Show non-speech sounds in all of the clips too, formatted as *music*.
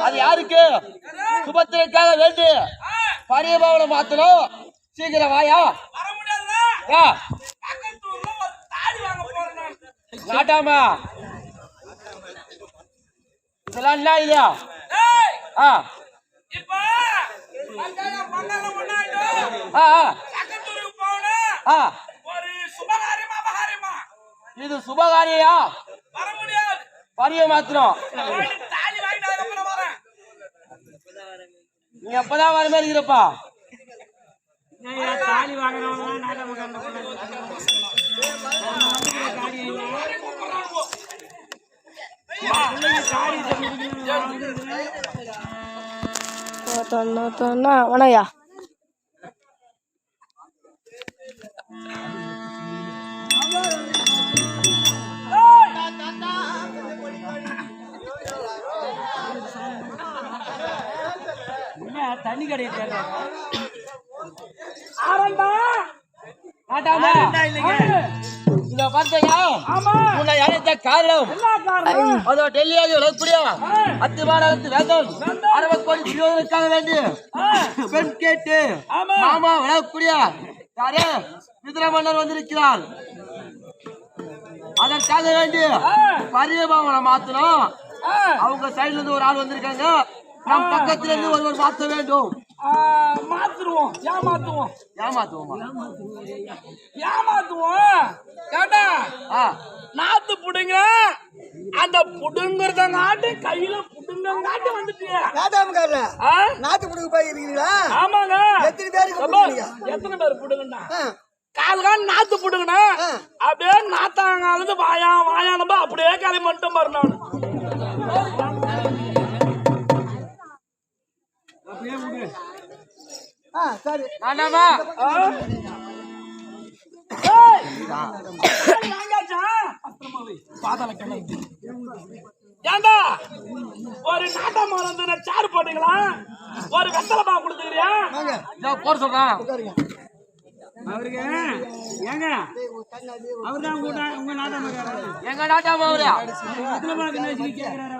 அது யாருக்கு? சுபத்திரைக்காக வேண்டி பரியபாவனை மாத்தணும். சீக்கிரம் வாயா. நாட்டாமா. இதெல்லாம் என்ன இல்லையா ஆ. இது சுபகாரியா பரிய மாத்திரம் போயிட்டு தாலி வாங்கிட்டு அதுக்கப்புறம் வரேன் நீ எப்பதான் வர மாதிரி இருப்பா தாலி வாங்குறவங்க நாடகம் தொண்ணூ தொண்ணா நாட்டாமா இத பார்த்தையா ஆமா. உன்னை அழைத்த காரணம். என்ன காரணம்? அதோ டெல்லியாதி வளர்க்கூடிய அத்துமானத்து வேந்தன். அறுபது கோடி சிறுவனுக்காக வேண்டி. பெண் கேட்டு. ஆமா. வளரக்கூடிய யாரு? மிதிர மன்னர் வந்திருக்கிறார். அதற்காக வேண்டி பரியபாவனை மாத்தணும். அவங்க சைடுல இருந்து ஒரு ஆள் வந்திருக்காங்க. நம் பக்கத்துல இருந்து ஒருவர் மாத்த வேண்டும். மாத்துருவோம் ஏமாத்துவோம். ஏமாத்துவோமா? ஏமாத்துவோம். கேட்டா? ஆ. நாத்து புடுங்க. அந்த புடுங்குறதங்காட்டி கையில புடுங்கங்காட்டி வந்துட்டியா. நாட்டாமக்காரர ஆ? நாட்டு புடுங்க போய் இருக்கீங்களா ஆமாங்க. எத்தனை பேருக்கு? எத்தனை பேர் புடுங்கண்டா ஆ, கால்கால் நாத்து புடுங்கண்ணா ஆ. அப்படியே நாத்தாங்காலது வாயா வாயானப்பா அப்படியே கிளம்பி மட்டும் பாரு நான். ஆ, சரி. நானாமா ஏண்டா ஒரு நாட்டா மரம் சாறு போட்டீங்களா ஒரு வெத்தலை பா கொடுத்துக்கிறியா போட சொல்றேன் அவருக்கு ஏங்க அவர் தான் உங்க உங்க எங்க நாட்டாமா அவரு கேட்கிறாரு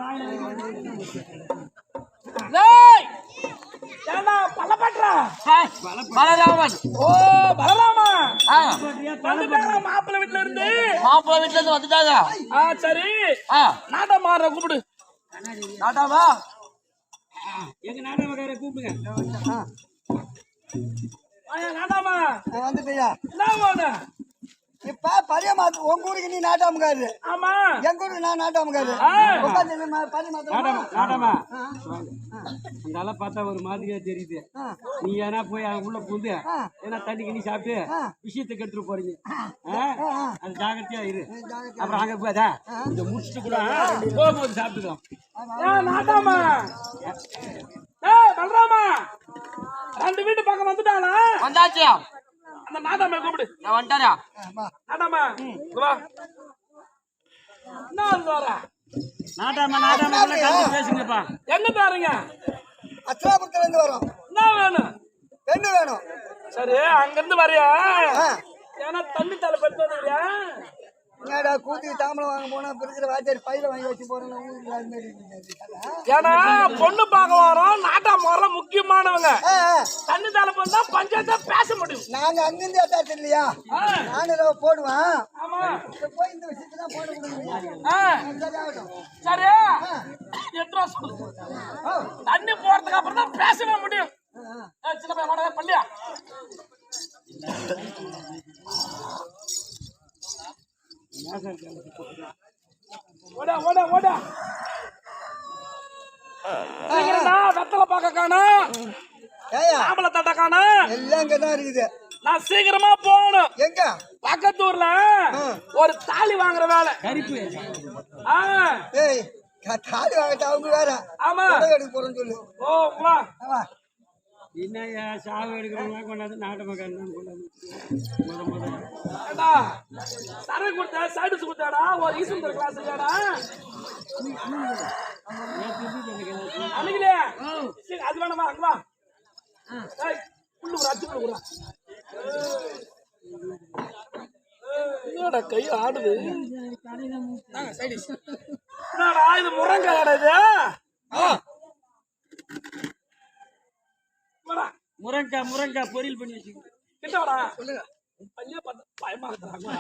பலராமன். ஓ பலராமா ஆ. வந்துட்டாங்களா மாப்பிள்ளை வீட்டுல இருந்து. மாப்பிள்ளை வீட்டுல இருந்து வந்துட்டாங்க. ஆ சரி. நாட்டா மாற கூப்பிடு. நாட்டாமா எங்க நாட்டமக்கார கூப்பிடுங்க. நாட்டாமா வந்துட்டியா என்ன இப்ப பழைய மாத்து உங்க ஊருக்கு நீ நாட்டாமக்காரரு ஆமா. எங்க ஊருக்கு நான் மாத்தமா நாட்டமா இதெல்லாம் பார்த்தா ஒரு மாதிரியா தெரியுது. நீ ஏன்னா போய் அங்க உள்ள புந்து ஆ. ஏன்னா தண்ணி கிண்ணி சாப்பிட்டு ஆ. விஷயத்துக்கு எடுத்துட்டு போறீங்க. அது ஜாகிரதையா இரு. அப்புறம் அங்க போதா இதை முடிச்சுட்டு கூட போகும்போது சாப்பிட்டுக்கலாம். ஏ நாட்டாமா. ஏய் ரெண்டு வீட்டு பக்கம் வந்துட்டாளா? வந்தாச்சு. அந்த நாட்டாமை கூப்பிடு. நான் வந்துட்டாரா? இங்க வா. என்ன வர நாட்டாமா நாட்டாமா உள்ள கலந்து பேசுங்கப்பா. எங்க தாருங்க அச்சலாபுரத்துல இருந்து வரோம். என்ன வேணும்? பெண்ணு வேணும். சரி அங்க இருந்து வரியா. ஏன்னா தண்ணி தலை பட்டு வந்துறியா என்னடா கூத்துக்கு தாம்பளம் வாங்க போனா இருக்கிற வாத்தியார் பையில வாங்கி வச்சு போறேன். ஏன்னா பொண்ணு பார்க்க வரோம். நாட்டா முறை முக்கியமானவங்க. தண்ணி தலை பண்ணா பஞ்சாயத்தா பேச முடியும். நாங்க அங்கிருந்து எட்டாச்சு இல்லையா நானும் ஏதோ போடுவேன். போய் இந்த விஷயத்தை தான் போட முடியும். சரி எட்டு ரூபா சொல்லு தண்ணி போறதுக்கு அப்புறம் தான் பேசவே முடியும். சின்ன பையன் பள்ளியா ஓடா ஓடா ஓடா. வெத்தலை பார்க்க ஏய்யா ஆம்பளை தட்டை காணோம் எல்லாம் இங்கதான் இருக்குது. நான் சீக்கிரமா போகணும். எங்க? பக்கத்தூர்ல ஒரு தாலி வாங்குற வேலை. கரிப்பு ஆ, ஏய் கா- தாலி வாங்கிட்டு அவங்க வேற. ஆமா. எடுக்க போறேன்னு சொல்லு. ஓ வா. வா. என்ன சாவு எடுக்கிறவங்க கொண்டாந்து நாட்டமக்காரன் தான் கொண்டாந்து முத முத. ஏண்டா, சரக்கு கொடுத்த சைடுஸ் கொடுத்தாடா? ஒரு ஈசுந்தர் கிளாஸ் இல்லடா அன்னைக்கிலே? சரி, அது வேணாமா? அங்க வா. ஏய், புல்லு ஒரு அச்சு புல்லு என்னடா கை ஆடுது? என்னடா இது முருங்காய் இது? முருங்கக்காய் முருங்கக்காய் பொரியல் பண்ணி வச்சுக்கோ கிட்ட வாடா. சொல்லுங்க. பையன் பார்த்தா பயமா இருக்கிறாங்களா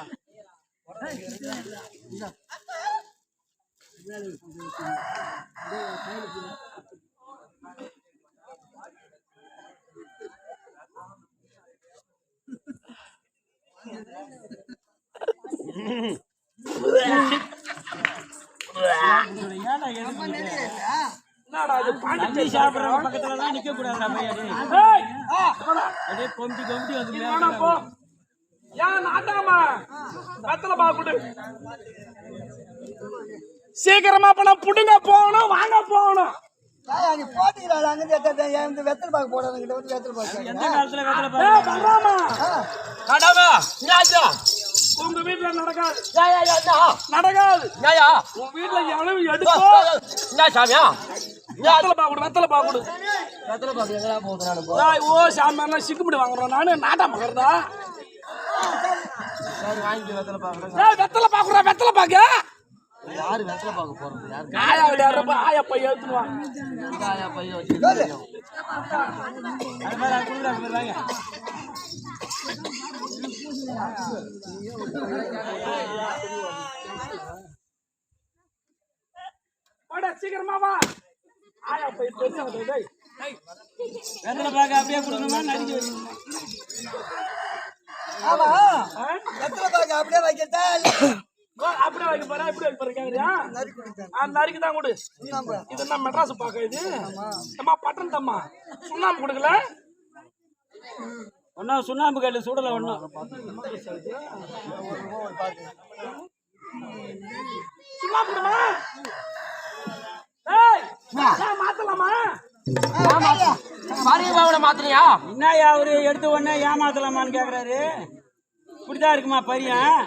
ஏன்டா எதுக்கு என்னடா இது பாண்டி சாப்பிடுற பக்கத்துல தான் நிக்க கூடாது பையா ஏய். அப்படியே கொம்பி கொம்பி வந்து மேல போ ஏன் நாட்டாமா வெத்தலை பாக்குடு சீக்கிரமா பண்ண புடுங்க போகணும் வாங்க போகணும் உங்க வீட்டுல நடக்காது நடக்காது யா உன் வீட்டுல எவ்வளவு எடுக்கோ என்ன சாமியா வெத்தலை பாக்குடு வெத்தலை பாக்குடு எத்தனை பாக்கு எங்கடா ஓ சாமி சிக்குமுடி வாங்குறோம். நானு நாட்டா மகர்தா சரி வாங்கி வெத்தலை பாக்குறேன் வெத்தலை பாக்குறா வெத்தலை பாக்க யாரு வெத்தலை பார்க்க போறது யாரு ஆயா விளையாடுறப்ப ஆயா பையன் எடுத்துருவான் காயா பையன் வச்சு அது மாதிரி குடுக்குறாங்க பாரு, வாங்க. வாடா சீக்கிரமா வா. வெத்தலை பாக்கு அப்படியே கொடுக்கணுமா நறுக்கி வைக்கணுமா ஆமா. ஆ? வெத்தலை பாக்கு அப்படியே வைக்கட்டா? அப்படியே வைக்க போறா எப்படி வைக்க போற கேக்குறியா? நறுக்கி தான் கொடு. சுண்ணாம்பு இது என்ன மெட்ராஸ் பாக்க இது? அம்மா பட்டன் தம்மா. சுண்ணாம்பு கொடுக்கல? ஒன்றும் சுண்ணாம்பு கல்லு சுடலை ஒன்றும் சுண்ணாம்பு கொடுமா ஏய் ஏன் மாத்தலாமா மரியமாவனை மாத்திரியா என்னய்யா அவரு? எடுத்த உடனே ஏமாத்தலாமான்னு கேக்குறாரு. இப்படிதான் இருக்குமா பரியம் ஏய்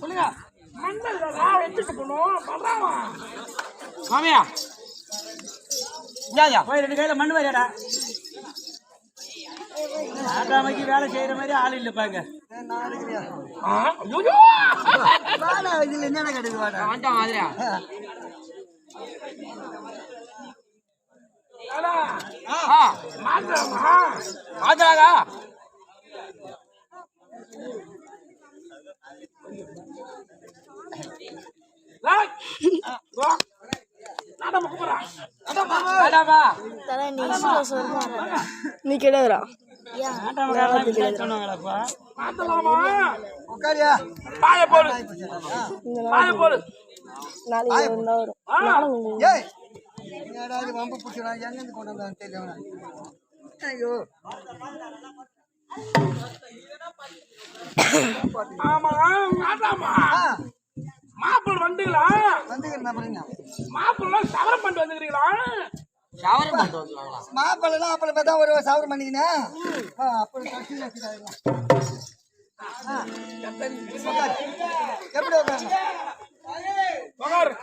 சொல்லுங்க. வச்சுட்டு போனோம் பண்றாமா மாமியா யா யா போய் ரெண்டு கையில மண் வரையாடா ஆட்டாமைக்கு வேலை செய்யற மாதிரி ஆள் இல்லை பாங்க நான் இருக்கிறியா ஐயோ. வாடா இதுல என்னென்ன கிடைக்குது வாடா வந்துட்டான் மாதிரியா ஏடா ஆ மாத்தலாமா மாத்திராதா ஏய் வா நாடா கூப்பிடுறா வேண்டாமா தலை நீ போடு. நாளைக்கு வரும். ஆ. ஏய். என்னடா இது வம்பு பிடிச்சா எங்க கொண்டு வந்தான்னு தெரியல ஐயோ மாப்பிள்ளை வந்துங்களா? வந்துக்கிறேன் அப்புறம் மாப்பிள்ளை சவரம் பண்ணிட்டு வந்துக்கிறீங்களா? ஷவரம் பண்ணிட்டு வந்துருவாங்களா? மாப்பிள்ளலாம் அப்புறம் பார்த்தா ஒரு சவரம் கட்டி வச்சுட்டாங்க. எப்படி உட்காரு.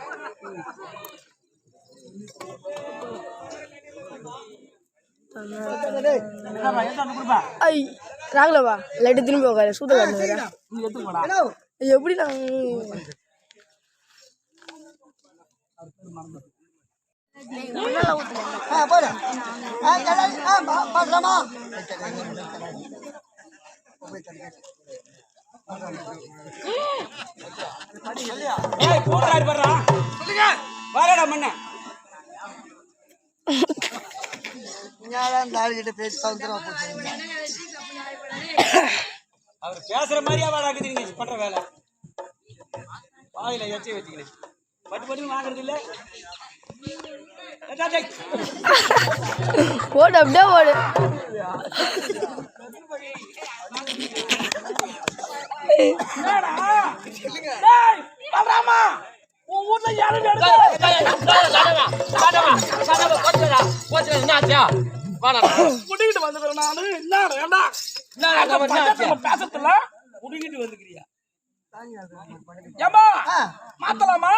ஐ ராகலவா? லைட்டு திரும்பி உட்காரு சூத காட்டு வேற. நீ எடுத்துக்கோடா என்ன எப்படி நான் சொல்லுங்க. வாடா மண்ண. *laughs* ஞாபகம் இந்த ஆளுகிட்ட பேசி போட்டு அவர் பேசுற மாதிரியா வாடாக்குது நீங்க பண்ற வேலை? வாயில எச்சி வச்சுக்கிறேன். பட்டு பட்டு வாங்குறது இல்ல. ஓடு அப்படியே ஓடு என்னடா? *laughs* குடிக்கிட்டு வந்துக்கிறேன் நானு. என்ன பக்கத்துல பேசத்துல குடிக்கிட்டு வந்துக்கிறியா? ஏம்மா ஆ, மாத்தலாமா?